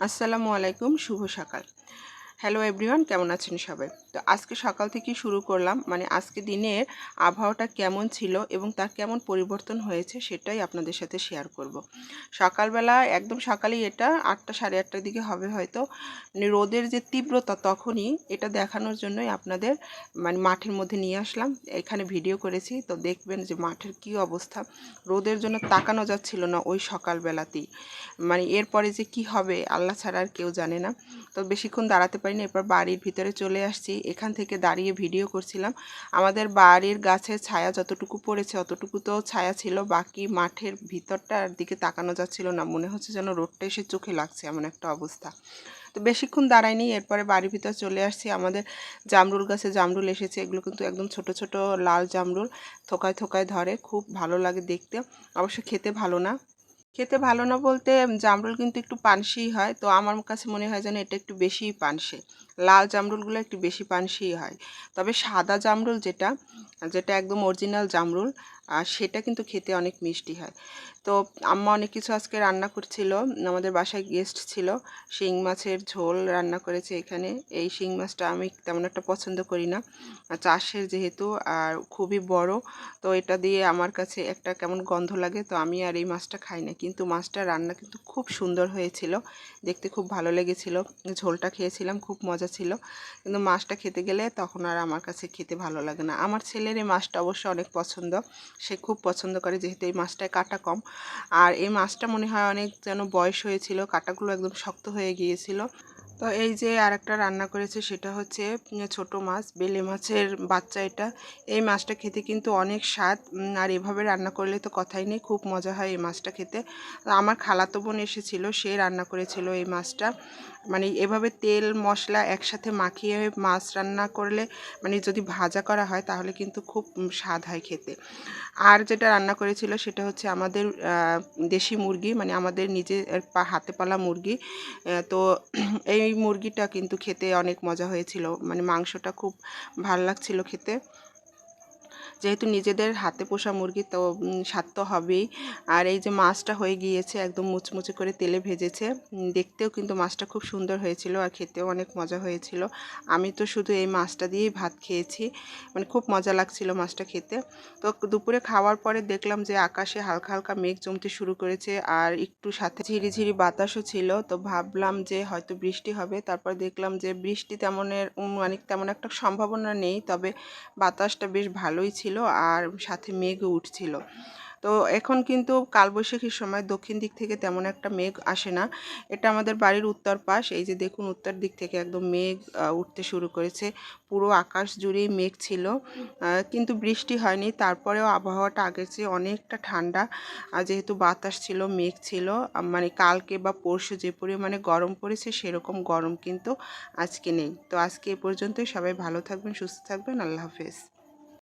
আসসালামু আলাইকুম শুভ সকাল। হ্যালো এভরিওয়ান কেমন আছেন সবাই? তো আজকে সকাল থেকে শুরু করলাম মানে আজকে দিনের আবহাওয়াটা কেমন ছিল এবং তার কেমন পরিবর্তন হয়েছে সেটাই আপনাদের সাথে শেয়ার করব। সকালবেলা, একদম সকালেই এটা, আটটা সাড়ে আটটার দিকে হবে হয়তো। মানে রোদের যে তীব্রতা তখনই এটা দেখানোর জন্যই আপনাদের মানে মাঠের মধ্যে নিয়ে আসলাম। এখানে ভিডিও করেছি, তো দেখবেন যে মাঠের কি অবস্থা। রোদের জন্য তাকানো যাচ্ছিল না ওই সকালবেলাতেই। মানে এরপরে যে কি হবে, আল্লাহ ছাড়া আর কেউ জানে না। তো বেশিক্ষণ দাঁড়াতে পারিনি এরপর বাড়ির ভিতরে চলে আসছি। এখান থেকে দাঁড়িয়ে ভিডিও করছিলাম। আমাদের বাড়ির গাছের ছায়া যতটুকু পড়েছে অতটুকু তো ছায়া ছিল। বাকি মাঠের ভিতরটার দিকে তাকানো যাচ্ছিল না। মনে হচ্ছে যেন রোডটা এসে চোখে লাগছে এমন একটা অবস্থা। তো বেশিক্ষণ দাঁড়ায়নি এরপরে বাড়ির ভিতর চলে আসছি। আমাদের জামরুল গাছে জামরুল এসেছে। এগুলো কিন্তু একদম ছোট ছোট লাল জামরুল থোকায় থোকায় ধরে। খুব ভালো লাগে দেখতে। অবশ্য খেতে ভালো না। খেতে ভালো না বলতে জামরুল কিন্তু একটু পানসিই হয়, তো আমার কাছে মনে হয় যেন এটা একটু বেশিই পানসে। লাল জামরুলগুলো একটু বেশি পানসিই হয়। তবে সাদা জামরুল যেটা যেটা একদম অরিজিনাল জামরুল আর সেটা কিন্তু খেতে অনেক মিষ্টি হয়। তো আম্মা অনেক কিছু আজকে রান্না করছিল। আমাদের বাসায় গেস্ট ছিল। শিং মাছের ঝোল রান্না করেছে এখানে। এই শিং মাছটা আমি তেমন একটা পছন্দ করি না। চাষের যেহেতু আর খুবই বড়, তো এটা দিয়ে আমার কাছে একটা কেমন গন্ধ লাগে, তো আমি আর এই মাছটা খাই না। কিন্তু মাছটা রান্না কিন্তু খুব সুন্দর হয়েছিল। দেখতে খুব ভালো লেগেছিল। ঝোলটা খেয়েছিলাম, খুব মজা ছিল। কিন্তু মাছটা খেতে গেলে তখন আর আমার কাছে খেতে ভালো লাগে না। আমার ছেলের এই মাছটা অবশ্য অনেক পছন্দ। সে খুব পছন্দ করে যেহেতু এই মাছটায় কাটা কম। আর এই মাছটা মনে হয় অনেক যেন বয়স হয়েছিল, কাটাগুলো একদম শক্ত হয়ে গিয়েছিল। তো এই যে আর একটা রান্না করেছে সেটা হচ্ছে ছোট মাছ, বেলে মাছের বাচ্চা এটা। এই মাছটা খেতে কিন্তু অনেক স্বাদ আর এভাবে রান্না করলে তো কথাই নেই, খুব মজা হয় এই মাছটা খেতে। আমার খালাতো বোন এসেছিল, সে রান্না করেছিল এই মাছটা। মানে এভাবে তেল, মশলা একসাথে মাখিয়ে মাছ রান্না করলে মানে যদি ভাজা করা হয় তাহলে কিন্তু খুব স্বাদ হয় খেতে। আর যেটা রান্না করেছিল সেটা হচ্ছে আমাদের দেশি মুরগি মানে আমাদের নিজের হাতে পালা মুরগি। তো এই মুরগিটা কিন্তু খেতে অনেক মজা হয়েছিল। মানে মাংসটা খুব ভালো লাগছিল খেতে। যেহেতু নিজেদের হাতে পোষা মুরগি তো স্বাদ তো হবেই। আর এই যে মাছটা হয়ে গিয়েছে, একদম মুচমুচে করে তেলে ভেজেছে। দেখতেও কিন্তু মাছটা খুব সুন্দর হয়েছিল আর খেতেও অনেক মজা হয়েছিল। আমি তো শুধু এই মাছটা দিয়েই ভাত খেয়েছি। মানে খুব মজা লাগছিল মাছটা খেতে। তো দুপুরে খাওয়ার পরে দেখলাম যে আকাশে হালকা হালকা মেঘ জমতে শুরু করেছে আর একটু সাথে ঝিরিঝিরি বাতাসও ছিল। তো ভাবলাম যে হয়তো বৃষ্টি হবে। তারপর দেখলাম যে বৃষ্টি তেমনের মানে তেমন একটা সম্ভাবনা নেই। তবে বাতাসটা বেশ ভালোই ছিল আর সাথে মেঘও উঠছিল। তো এখন কিন্তু কালবৈশাখীর সময় দক্ষিণ দিক থেকে তেমন একটা মেঘ আসে না। এটা আমাদের বাড়ির উত্তর পাশ। এই যে দেখুন, উত্তর দিক থেকে একদম মেঘ উঠতে শুরু করেছে। পুরো আকাশ জুড়েই মেঘ ছিল। কিন্তু বৃষ্টি হয়নি। তারপরেও আবহাওয়াটা আগের চেয়ে অনেকটা ঠান্ডা। যেহেতু বাতাস ছিল, মেঘ ছিল মানে কালকে বা পরশু যে পরিমাণে গরম পড়েছে, সেরকম গরম কিন্তু আজকে নেই। তো আজকে এ পর্যন্তই। সবাই ভালো থাকবেন, সুস্থ থাকবেন। আল্লাহ হাফেজ।